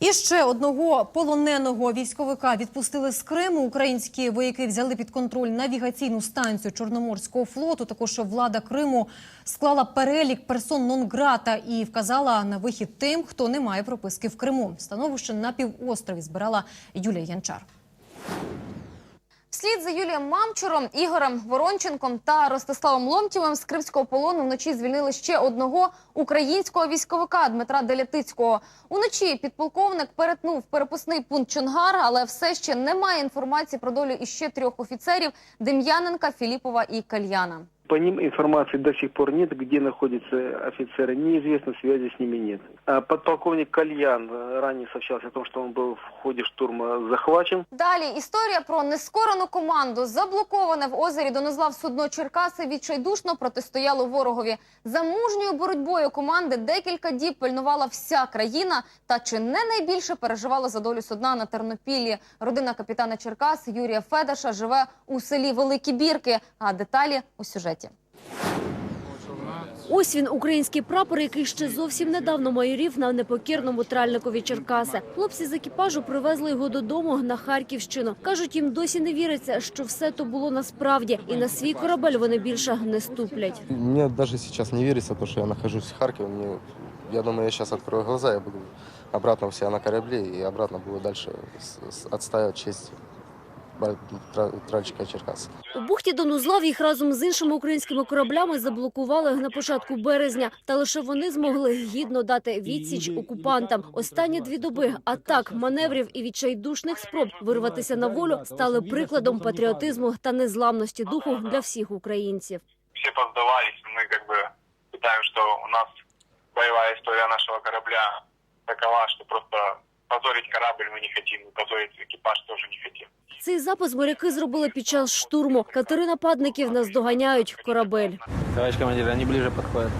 І ще одного полоненого військовика відпустили з Криму. Українські вояки взяли під контроль навігаційну станцію Чорноморського флоту. Також влада Криму склала перелік персон нон-грата і вказала на вихід тим, хто не має прописки в Криму. Становище на півострові збирала Юлія Янчар. Вслід за Юлієм Мамчуром, Ігорем Воронченком та Ростиславом Ломтєвим з кримського полону вночі звільнили ще одного українського військовика Дмитра Делятицького. Уночі підполковник перетнув перепускний пункт Чонгар, але все ще немає інформації про долю іще трьох офіцерів Дем'яненка, Філіпова і Кальяна. По ним информации до сих пор нет, где находятся офицеры, неизвестно, связи с ними нет. А Подполковник Кальян э, ранее сообщался о том, что он был в ходе штурма захвачен. Далі історія про нескорену команду, заблоковане в озері Донозлав судно Черкаси відчайдушно протистояло ворогові. За мужньою боротьбою команди декілька діб пильнувала вся країна. Та чи не найбільше переживала за долю судна на Тернопіллі? Родина капітана Черкас Юрія Федаша живе у селі Великі Бірки. А деталі у сюжеті. Ось він, український прапор, який ще зовсім недавно майорів на непокірному тральникові Черкаси. Хлопці з екіпажу привезли його додому на Харківщину. Кажуть, їм досі не віриться, що все то було насправді, і на свій корабель вони більше не ступлять. Мне даже сейчас не верится, то, что я нахожусь в Харькове. Мне, я думаю, я сейчас открою глаза, я буду обратно у себя на корабле и обратно буду с- с- честь ба- тра- Черкас. У бухті Донузлав їх разом з іншими українськими кораблями заблокували на початку березня. Та лише вони змогли гідно дати відсіч окупантам. Останні дві доби атак, маневрів і відчайдушних спроб вирватися на волю стали прикладом патріотизму та незламності духу для всіх українців. все поддавались. Мы как бы считаем, что у нас боевая история нашего корабля такова, что просто позорить корабль мы не хотим, и позорить экипаж тоже не хотим. Цей запис моряки зробили під час штурму. Катери нападників наздоганяють корабель. Товарищ командир, они ближе подходят.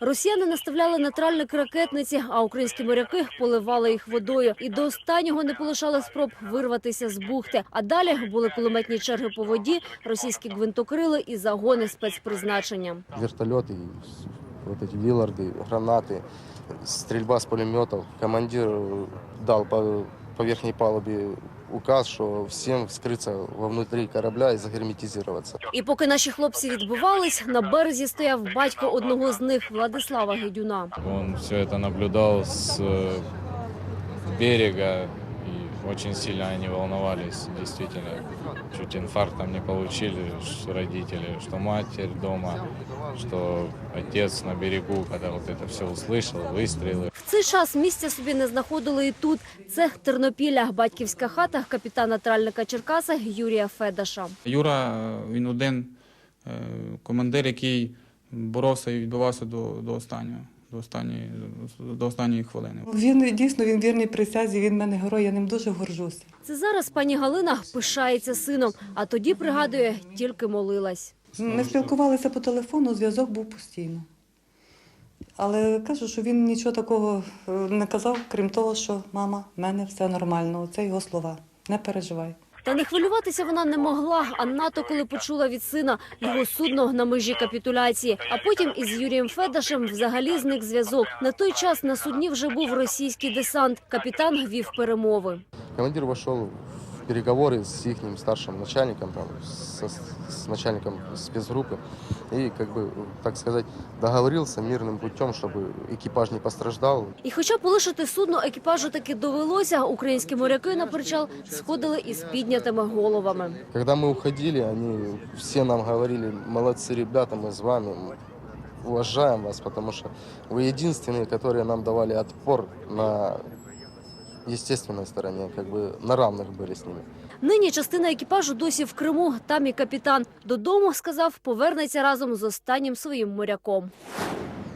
Росіяни наставляли на тральник ракетниці, а українські моряки поливали їх водою. І до останнього не полишали спроб вирватися з бухти. А далі були кулеметні черги по воді, російські гвинтокрили і загони спецпризначення. Вертолеты, с- вот эти вилларды, гранаты, стрельба с пулеметов. Командир э, дал по, по верхней палубе указ, что всем скрыться вовнутри корабля и загерметизироваться. І поки наші хлопці відбувались, на березі стояв батько одного з них Владислава Гедюна. Он все это наблюдал с э, берега, и очень сильно они волновались, действительно. Чуть инфарктом не получили ш- родители, что матерь дома, что отец на берегу, когда вот это все услышал, выстрелы. В цей час місця собі не знаходили і тут. Це Тернопілля, батьківська хата капітана тральника Черкаса Юрія Федаша. Юра е, він один е, командир, який боровся і відбивався до, до останнього, до останньої, до останньої хвилини. Він дійсно він вірний присязі. Він мене герой. Я ним дуже горжуся. Це зараз пані Галина пишається сином, а тоді пригадує, тільки молилась. Ми спілкувалися по телефону, зв'язок був постійно. Але кажу, що він нічого такого е, не казав, крім того, що мама, в мене все нормально. Це його слова. Не переживай. Та не хвилюватися вона не могла, а НАТО, коли почула від сина його судно на межі капітуляції. А потім із Юрієм Федашем взагалі зник зв'язок. На той час на судні вже був російський десант. Капітан вів перемови. Командир вошел в переговоры с их старшим начальником, там, со- с начальником спецгруппы, и, как бы, так сказать, договорился мирным путем, чтобы экипаж не пострадал, І хоча полишити судно екіпажу таки довелося, українські моряки на причал сходили із піднятими головами. Когда мы уходили, они все нам говорили, молодцы ребята, мы с вами, мы уважаем вас, потому что вы единственные, которые нам давали отпор на естественной стороне, как бы на равных были с ними. Нині частина екіпажу досі в Криму. Там і капітан додому сказав, повернеться разом з останнім своїм моряком.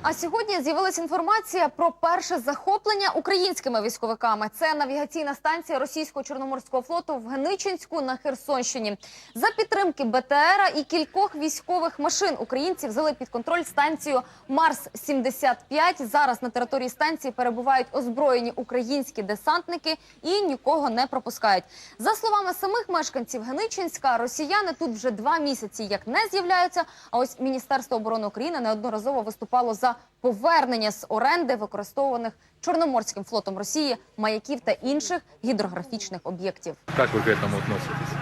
А сьогодні з'явилася інформація про перше захоплення українськими військовиками. Це навігаційна станція російського чорноморського флоту в Геничинську на Херсонщині. За підтримки БТРа і кількох військових машин українці взяли під контроль станцію Марс 75 Зараз на території станції перебувають озброєні українські десантники і нікого не пропускають. За словами самих мешканців Геничинська, росіяни тут вже два місяці як не з'являються. А ось Міністерство оборони України неодноразово виступало за за повернення з оренди використовуваних Чорноморським флотом Росії маяків та інших гідрографічних об'єктів. Как вы к этому относитесь?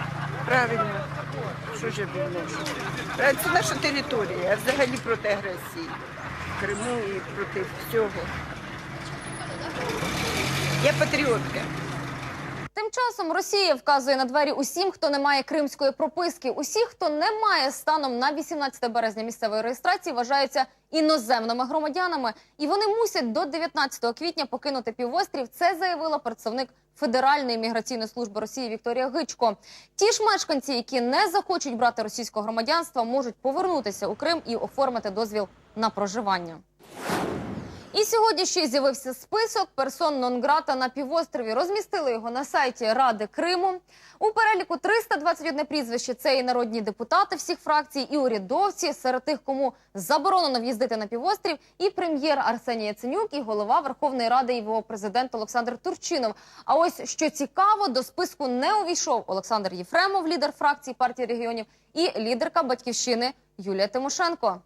Правильно. Що ж я відношу? Е, Це наша територія, а взагалі проти агресії. В Криму і проти всього. Я патріотка. Часом Росія вказує на двері усім, хто не має кримської прописки. Усі, хто не має станом на 18 березня місцевої реєстрації, вважаються іноземними громадянами, і вони мусять до 19 квітня покинути півострів. Це заявила представник Федеральної міграційної служби Росії Вікторія Гичко. Ті ж мешканці, які не захочуть брати російського громадянства, можуть повернутися у Крим і оформити дозвіл на проживання. І сьогодні ще з'явився список персон нон-грата на півострові. Розмістили його на сайті Ради Криму. У переліку 321 прізвище. Це і народні депутати всіх фракцій, і урядовці. Серед тих, кому заборонено в'їздити на півострів, і прем'єр Арсеній Яценюк, і голова Верховної Ради і його президент Олександр Турчинов. А ось що цікаво, до списку не увійшов Олександр Єфремов, лідер фракції партії регіонів, і лідерка батьківщини Юлія Тимошенко.